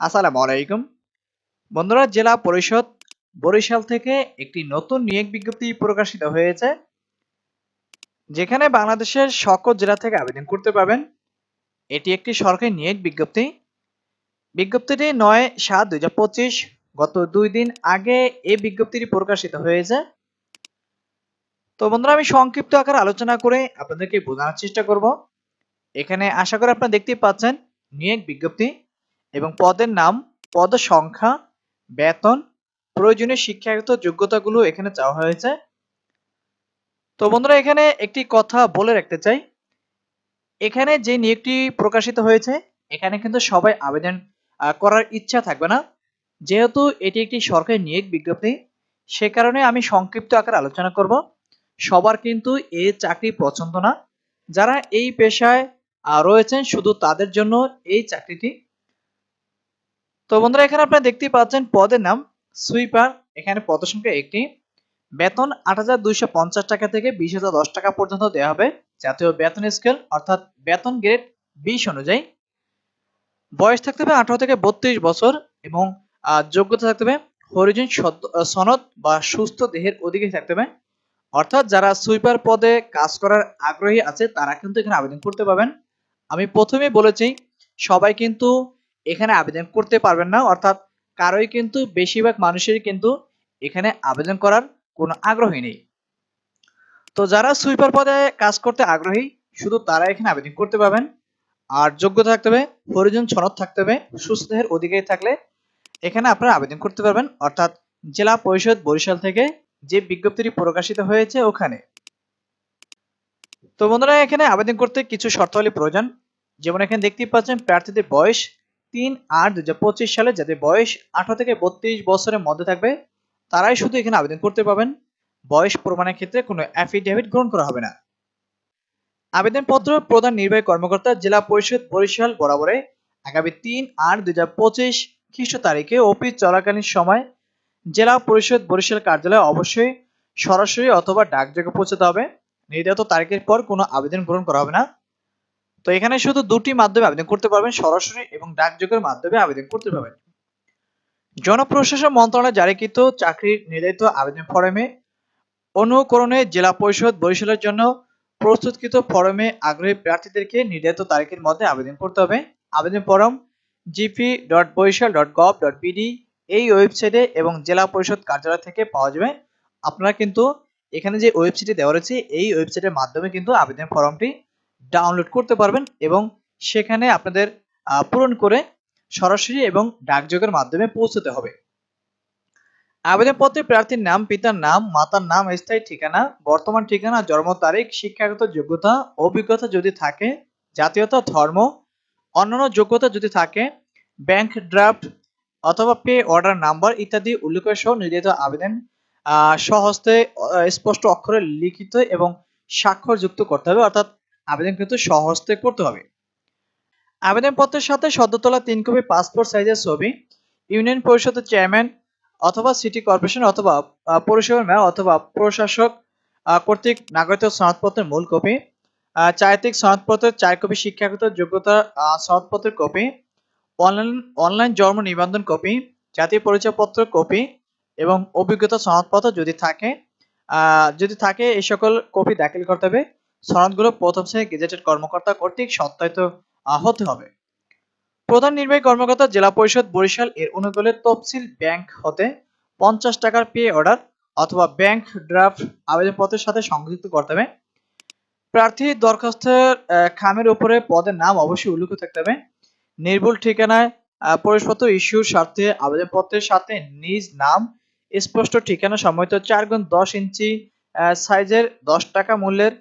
আসসালামু আলাইকুম। বন্ধুরা, জেলা পরিষদ বরিশাল থেকে একটি নতুন নিয়োগ বিজ্ঞপ্তি প্রকাশিত হয়েছে, যেখানে বাংলাদেশের সকল জেলা থেকে আবেদন করতে পারবেন। এটি একটি সরকারি নিয়োগ বিজ্ঞপ্তি। বিজ্ঞপ্তিটি নয় সাত দুই পঁচিশ, গত দুই দিন আগে এই বিজ্ঞপ্তিটি প্রকাশিত হয়েছে। তো বন্ধুরা, আমি সংক্ষিপ্ত আকার আলোচনা করে আপনাদেরকে বোঝানোর চেষ্টা করব। এখানে আশা করি আপনারা দেখতেই পাচ্ছেন, নিয়োগ বিজ্ঞপ্তি। এবং পদের নাম, পদ সংখ্যা, বেতন, প্রয়োজনীয় শিক্ষাগত যোগ্যতাগুলো এখানে চাওয়া হয়েছে। তো বন্ধুরা, এখানে একটি কথা বলে রাখতে চাই। এখানে যে নিয়োগটি প্রকাশিত হয়েছে, এখানে কিন্তু সবাই আবেদন করার ইচ্ছা থাকবে না। যেহেতু এটি একটি সরকারি নিয়োগ বিজ্ঞপ্তি, সে কারণে আমি সংক্ষিপ্ত আকার আলোচনা করব। সবার কিন্তু এই চাকরি পছন্দ না। যারা এই পেশায় রয়েছেন, শুধু তাদের জন্য এই চাকরিটি তো বন্ধুরা, এখানে আপনারা দেখতেই পাচ্ছেন পদের নাম সুইপার। এখানে পদ সংখ্যা একটি বেতন আট হাজার দুইশো পঞ্চাশ টাকা থেকে বিশ হাজার টাকা পর্যন্ত দেওয়া হবে। জাতীয় বেতন স্কেল, অর্থাৎ বেতন গ্রেড বিশ অনুযায়ী। বয়স থাকতে হবে আঠারো থেকে বত্রিশ বছর এবং যোগ্যতা থাকতে হবে হরিজন সনদ বা সুস্থ দেহের অধিকারী থাকতে হবে। অর্থাৎ যারা সুইপার পদে কাজ করার আগ্রহী আছে, তারা কিন্তু এখানে আবেদন করতে পারবেন। আমি প্রথমে বলেছি, সবাই কিন্তু এখানে আবেদন করতে পারবেন না, অর্থাৎ কারোই কিন্তু বেশিরভাগ মানুষেরই কিন্তু এখানে আবেদন করার কোনো আগ্রহী নেই। তো যারা সুইপার পদে কাজ করতে আগ্রহী, শুধু তারা এখানে আবেদন করতে পারবেন। আর যোগ্যতা থাকতে হবে হরিজন সনদ থাকতে হবে সুস্থ দেহের অধিকারী থাকলে এখানে আপনারা আবেদন করতে পারবেন, অর্থাৎ জেলা পরিষদ বরিশাল থেকে যে বিজ্ঞপ্তিটি প্রকাশিত হয়েছে ওখানে। তো বন্ধুরা, এখানে আবেদন করতে কিছু শর্তাবলী প্রয়োজন। যেমন এখানে দেখতেই পাচ্ছেন, প্রার্থীদের বয়স তিন আট দুই পঁচিশ সালে যাদের বয়স আঠারো থেকে বত্রিশ বছরের মধ্যে থাকবে, তারাই শুধু এখানে আবেদন করতে পারবেন। বয়স প্রমাণের ক্ষেত্রে কোনো অ্যাফিডেভিট গ্রহণ করা হবে না। আবেদনপত্র প্রধান নির্বাহী কর্মকর্তা জেলা পরিষদ বরিশাল বরাবরে আগামী তিন আট দুই হাজার পঁচিশ খ্রিস্ট তারিখে অফিস চলাকালীন সময় জেলা পরিষদ বরিশাল কার্যালয়ে অবশ্যই সরাসরি অথবা ডাকযোগে পৌঁছাতে হবে। নির্ধারিত তারিখের পর কোনো আবেদন গ্রহণ করা হবে না। তো এখানে শুধু দুটি মাধ্যমে আবেদন করতে পারবেন, সরাসরি এবং ডাকযোগের মাধ্যমে আবেদন করতে পারবেন। জনপ্রশাসন মন্ত্রণালয় জারিকৃত চাকরির নির্ধারিত আবেদন ফরমে অনুকরণে জেলা পরিষদ বরিশালের জন্য প্রস্তুতকৃত ফরমে আগ্রহী প্রার্থীদেরকে নির্ধারিত তারিখের মধ্যে আবেদন করতে হবে। আবেদন form GP dot Barishal dot gov dot BD এই ওয়েবসাইটে এবং জেলা পরিষদ কার্যালয় থেকে পাওয়া যাবে। আপনারা কিন্তু এখানে যে ওয়েবসাইটে দেওয়া রয়েছে, এই ওয়েবসাইটের মাধ্যমে কিন্তু আবেদন ফর্মটি ডাউনলোড করতে পারবেন এবং সেখানে আপনাদের পূরণ করে সরাসরি এবং ডাকযোগের মাধ্যমে পৌঁছতে হবে। আবেদনপত্রে প্রার্থীর নাম পিতার নাম মাতার নাম স্থায়ী ঠিকানা বর্তমান ঠিকানা জন্ম তারিখ শিক্ষাগত যোগ্যতা অভিজ্ঞতা যদি থাকে জাতীয়তা ধর্ম অন্যান্য যোগ্যতা যদি থাকে ব্যাংক ড্রাফট অথবা পে অর্ডার নাম্বার ইত্যাদি উল্লেখ সহ নির্ধারিত আবেদন আহ, স্পষ্ট অক্ষরে লিখিত এবং স্বাক্ষর যুক্ত করতে হবে। অর্থাৎ আবেদন কিন্তু স্বহস্তে করতে হবে। আবেদনপত্রের সাথে সদ্য তোলা তিন কপি পাসপোর্ট সাইজের ছবি, ইউনিয়ন পরিষদের চেয়ারম্যান অথবা সিটি কর্পোরেশন অথবা পৌরসভার মেয়র অথবা প্রশাসক কর্তৃক নাগরিক সনদপত্রের মূল কপি চারিত্রিক সনদপত্রের চার কপি শিক্ষাগত যোগ্যতা সনদপত্রের কপি, অনলাইন অনলাইন জন্ম নিবন্ধন কপি, জাতীয় পরিচয়পত্র কপি এবং অভিজ্ঞতা সনদপত্র যদি থাকে যদি থাকে, এই সকল কপি দাখিল করতে হবে। সনদগুলো প্রথম শ্রেণির গেজেটেড কর্মকর্তা কর্তৃক সত্যায়িত হতে হবে। প্রধান নির্বাহী কর্মকর্তা জেলা পরিষদ বরিশাল এর অনুকূলে তফসিল ব্যাংক হতে পঞ্চাশ টাকার পে অর্ডার অথবা ব্যাংক ড্রাফট আবেদনপত্রের সাথে সংযুক্ত করতে হবে। প্রার্থী দরখাস্তের খামের উপরে পদের নাম অবশ্যই উল্লেখ থাকতে হবে। নির্ভুল ঠিকানায় প্রবেশপত্র ইস্যুর স্বার্থে আবেদনপত্রের সাথে নিজ নাম, স্পষ্ট ঠিকানা সম্বলিত চার গুণ দশ ইঞ্চি সাইজের দশ টাকা মূল্যের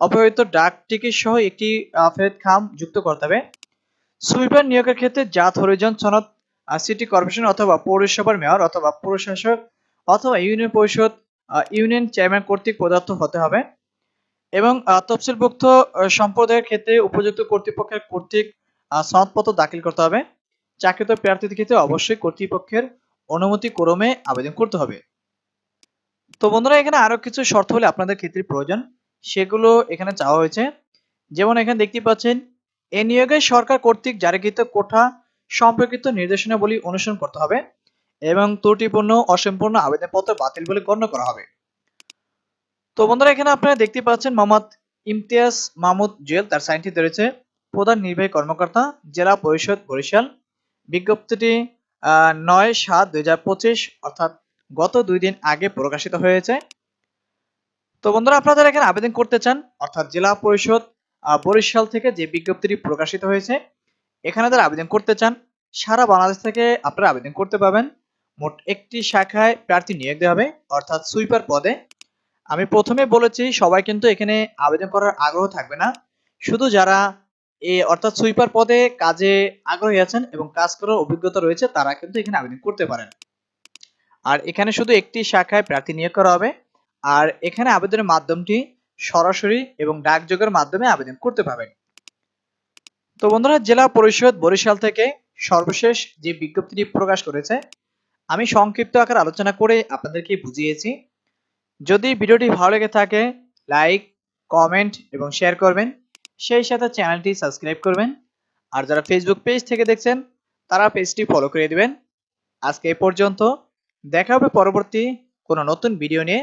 অপহৃত ডাক টিকিট সহ একটি ফেরত খাম যুক্ত করতে হবে। সুইপার নিয়োগের ক্ষেত্রে জাত, হরিজন, সনদ সিটি কর্পোরেশন অথবা পৌরসভার মেয়র অথবা প্রশাসক অথবা ইউনিয়ন পরিষদ ইউনিয়ন চেয়ারম্যান কর্তৃক প্রদত্ত হতে হবে এবং তফসিলভুক্ত সম্প্রদায়ের ক্ষেত্রে উপযুক্ত কর্তৃপক্ষের কর্তৃক সনদপত্র দাখিল করতে হবে। চাকরিত প্রার্থীদের ক্ষেত্রে অবশ্যই কর্তৃপক্ষের অনুমতি ক্রমে আবেদন করতে হবে। তো বন্ধুরা, এখানে আরও কিছু শর্ত হলে আপনাদের ক্ষেত্রে প্রয়োজন। সেগুলো এখানে চাওয়া হয়েছে। যেমন এখানে দেখতে পাচ্ছেন, এ নিয়োগে সরকার কর্তৃক জারিকৃত কোঠা সম্পর্কিত নির্দেশনাবলী অনুসরণ করতে হবে এবং ত্রুটিপূর্ণ, অসম্পূর্ণ আবেদনপত্র বাতিল বলে গণ্য করা হবে। তো বন্ধুরা, এখানে আপনারা দেখতে পাচ্ছেন মোহাম্মদ ইমতিয়াজ মাহমুদ জুয়েল, তার সাইনটি রয়েছে, প্রধান নির্বাহী কর্মকর্তা, জেলা পরিষদ বরিশাল। বিজ্ঞপ্তিটি নয় সাত দুই অর্থাৎ গত দুই দিন আগে প্রকাশিত হয়েছে। তো বন্ধুরা আপনারা এখানে আবেদন করতে চান, অর্থাৎ জেলা পরিষদ বরিশাল থেকে যে বিজ্ঞপ্তিটি প্রকাশিত হয়েছে, এখানে যারা আবেদন করতে চান। সারা বাংলাদেশ থেকে আপনারা আবেদন করতে পাবেন মোট একটি শাখায় প্রার্থী নিয়োগ দেওয়া হবে, অর্থাৎ সুইপার পদে। আমি প্রথমে বলেছি, সবাই কিন্তু এখানে আবেদন করার আগ্রহ থাকবে না। শুধু যারা এ, অর্থাৎ সুইপার পদে কাজে আগ্রহী আছেন এবং কাজ করার অভিজ্ঞতা রয়েছে, তারা কিন্তু এখানে আবেদন করতে পারেন। আর এখানে শুধু একটি শাখায় প্রার্থী নিয়োগ করা হবে। আর এখানে আবেদনের মাধ্যমটি সরাসরি এবং ডাকযোগের মাধ্যমে আবেদন করতে পারবেন। তো বন্ধুরা, জেলা পরিষদ বরিশাল থেকে সর্বশেষ যে বিজ্ঞপ্তিটি প্রকাশ করেছে, আমি সংক্ষিপ্ত আকার আলোচনা করে আপনাদেরকে বুঝিয়েছি। যদি ভিডিওটি ভালো লেগে থাকে, লাইক, কমেন্ট এবং শেয়ার করবেন। সেই সাথে চ্যানেলটি সাবস্ক্রাইব করবেন। আর যারা ফেসবুক পেজ থেকে দেখছেন, তারা পেজটি ফলো করে দিবেন। আজকে এ পর্যন্ত। দেখা হবে পরবর্তী কোনো নতুন ভিডিও নিয়ে।